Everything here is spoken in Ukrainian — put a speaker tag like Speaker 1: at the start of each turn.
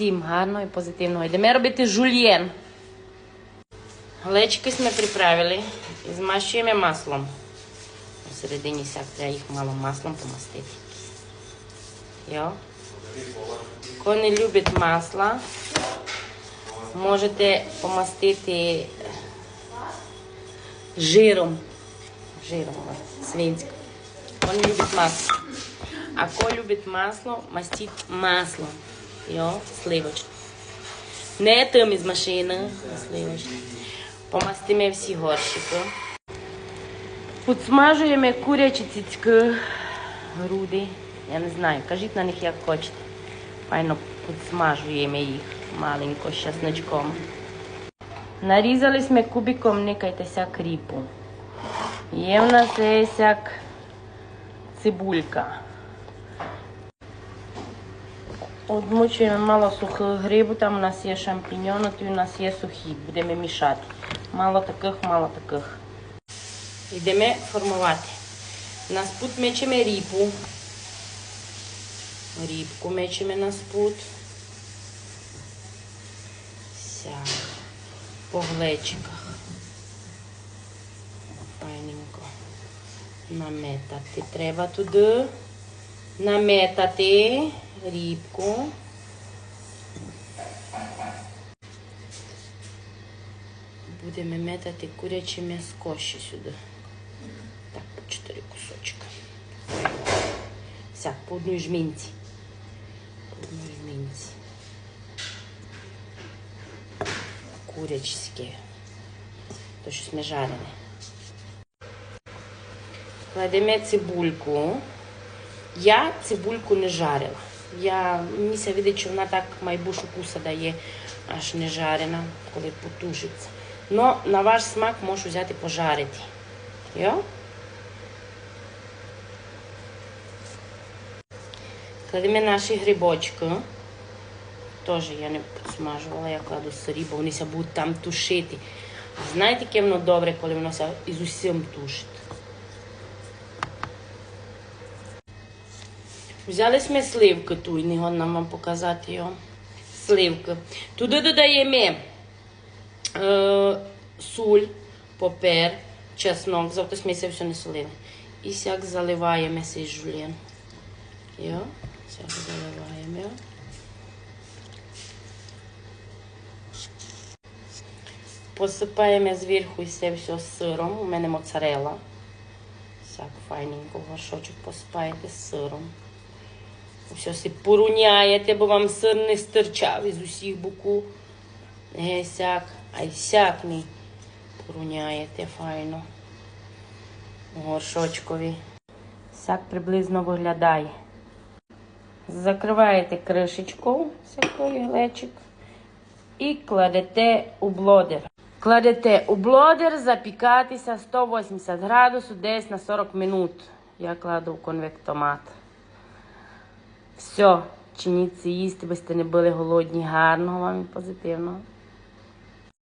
Speaker 1: всім гарного і позитивного. Йдемо робити жульєн. Глечики ми приправили і змащуємо маслом. Посередині сяк треба їх мало маслом помастити. Йо. Хто не любить масло, можете помастити жиром. Жиром свинським. Хто любить масло. А хто любить масло, мастіть маслом. Йо, сливочне. Не тим із машини, а сливочне. Помастимо всі горщики. Підсмажуємо курячі цицьки, груди. Я не знаю, кажіть на них як хочете. Файно підсмажуємо їх маленько з чесночком. Нарізали ми кубиком, никайтеся кріпу. Є в нас есяк цибулька. Одмочуємо мало сухих грибу, там у нас є шампіньони, і у нас є сухі. Будемо мішати. Мало таких, мало таких. Йдемо формувати. На спут мечемо ріпу. Рібку мечемо на спут. По глечиках. Файненько. Наметати треба туди. Наметати рібку. Будемо метати куряче м'яско ще сюди. Так, по чотири кусочка. Вся, по одній жмінці. По одній жмінці. Курячське. То щось не жарене. Кладемо цибульку. Я цибульку не жарила. Я, мені се видить, що вона так майбушу куса дає, аж не жарена, коли потушиться. Но на ваш смак можу взяти пожарити. Йо? Кладемо наші грибочки. Теж я не підсмажувала, я кладу сирі, бо вони ся будуть там тушити. Знаєте, яке воно добре, коли воно із усім тушить? Взяли ми сливки ту, і не годна вам показати його. Сливки. Туди додаємо е, суль, попер, чеснок. Завтра ми це все не солили. І сяк заливаємо цей жульєн. Йо, сяк заливаємо. Посипаємо зверху все все сиром. У мене моцарела. Сяк файненько горшочок посипаєте з сиром. Все си поруняєте, бо вам сир не стирчав із усіх боку. Не сяк, а й сяк не поруняєте файно. Горшочкові. Сяк приблизно виглядає. Закриваєте кришечку всякої глечик і кладете у блодер. Кладете у блодер запікатися 180 градусів десь на 40 минут. Я кладу в конвектомат. Все, чиніть їсти, ви сте не були голодні. Гарного вам і позитивного.